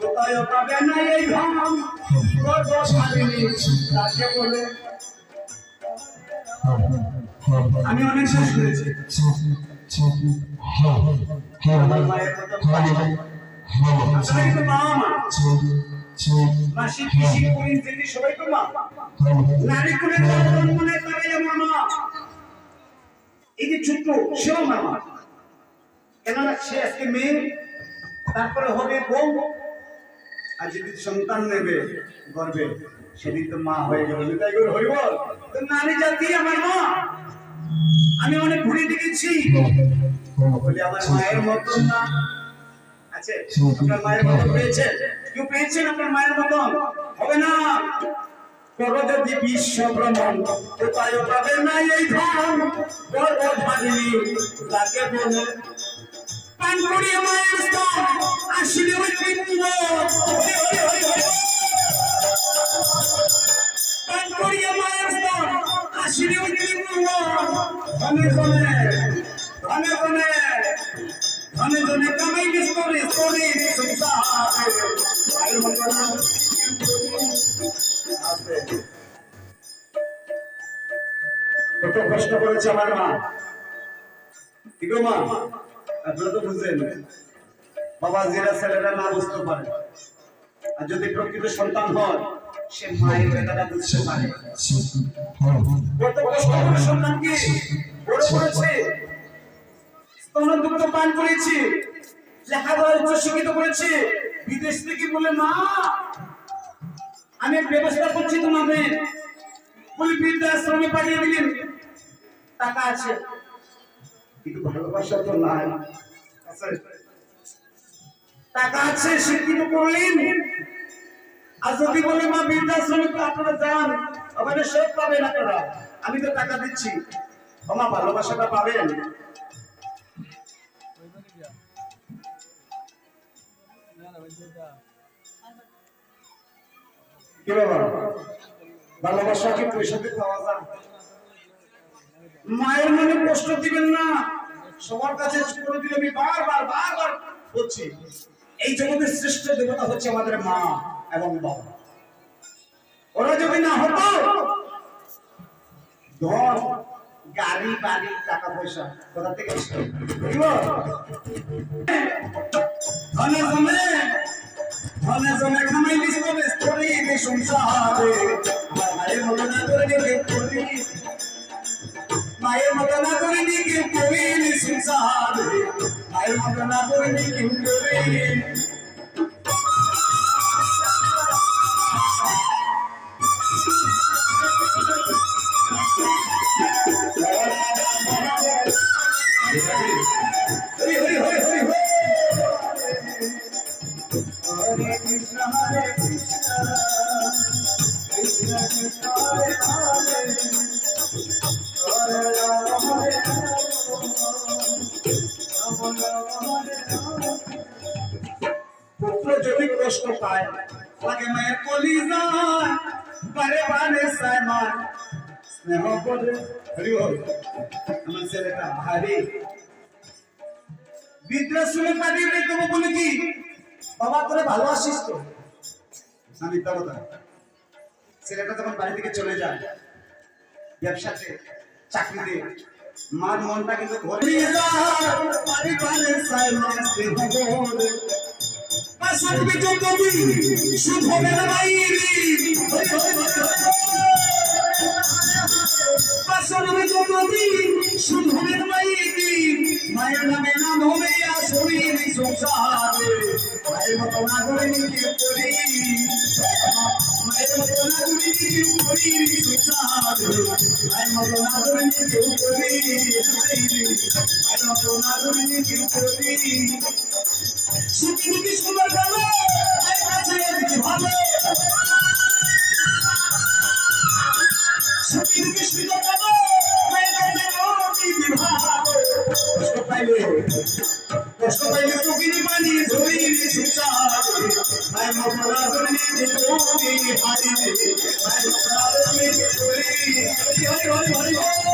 কোথায় পাবে না এই ধন গর্বশালিনী তাকে বলে। আমি অনেক ছোট্ট, সেও মা মা। কেননা সে আজকে মেয়ে। তারপরে হবে বউ। আর যদি সন্তান নেবে, গর্বে, সেদিন তো মা হয়ে গেল তাই করে হরিব তো নারী জাতি আমার মা। আমি অনেক ঘুরে দেখেছি। বলি, আমার মায়ের মতন না। আছে, আপনার মায়ের মতন কেউ পেয়েছেন আপনার মায়ের মতন? হবে না। বিশ্ব ভ্রমণ কোথায় পাবে না এই ধন গর্ব তাকে বলে। পান করিয়ে মায়ের স্তন আসিলে ওই মৃত্যু হরি হরি হরি হরি পান করিয়ে মায়ের স্তন আসিলে ওই মৃত্যু ধনে ধনে ধনে ধনে ধনে ধনে কামাই বিস্তরে স্তরে মতো কত কষ্ট করেছে আমার মা। কি গো মা? আপনারা তো বুঝলেন বাবা ছেলেরা না বুঝতে পারে। আর যদি প্রকৃত সন্তান সে মায়ের বুঝতে পারে। কত কষ্ট করে সন্তানকে বড় করেছে। পান করেছে। লেখাপড়া শিক্ষিত করেছে। বিদেশ থেকে বলে, মা, আমি ব্যবস্থা করছি তোমাদের। বলি বৃদ্ধাশ্রমে পাঠিয়ে দিলেন। টাকা আছে। কিন্তু ভালোবাসা তো নাই। টাকা আছে, শিক্ষিত করলেন। আর যদি বলে, মা, বৃদ্ধাশ্রমে আপনারা যান ওখানে সব পাবেন আপনারা। আমি তো টাকা দিচ্ছি। আমার ভালোবাসাটা পাবেন। কি ভালোবাসা কি পয়সা দিয়ে পাওয়া যায়? মায়ের মনে কষ্ট দিবেন না। সবার কাছে আমি বারবার বারবার বলছি, এই জগতের শ্রেষ্ঠ দেবতা হচ্ছে আমাদের মা এবং বাবা। ওরা যদি না হতো গাড়ি, বাড়ি, টাকা পয়সা, কোথা থেকে? ধনে ধনে ধনে ধনে খামাই বিস্তরে সংসারে মতো না করি মায়ের মতো না করিনি সংসারে মায়ের মতো না করিনি হরি পুত্র যদি কষ্ট পায় লাগে মায়ের কলি যায়, বারে বারে সায় মার স্নেহ করে হরি হরি। আমার ছেলেটা ভারী। বৃদ্ধাশ্রমে পাঠিয়ে রেখে দেবো বলে কি, বাবা তোরে ভালোবাসিস তো। আমি কথা ছেলেটা যখন বাড়ি থেকে চলে যায়, ব্যবসাতে চাকরিতে। মার মনটা কিন্তু পাশার কবি বাইরে। পাশার কবি বাইরে। মায়ের নামে নাম হবে আসরির সংসারে। মায়ের মতো না করে নিজে করি। মায়ের মতো না করে নিজে করি সংসারে। সুখী দুঃখী সুন্দর ভালো ভালো সুখী দুঃখী সুন্দর ভালো চোখের পানি ধরিনি সুচার मैं मुकरा में पूरी हरी मैं मुकरा में पूरी हरी हरी हरी हरी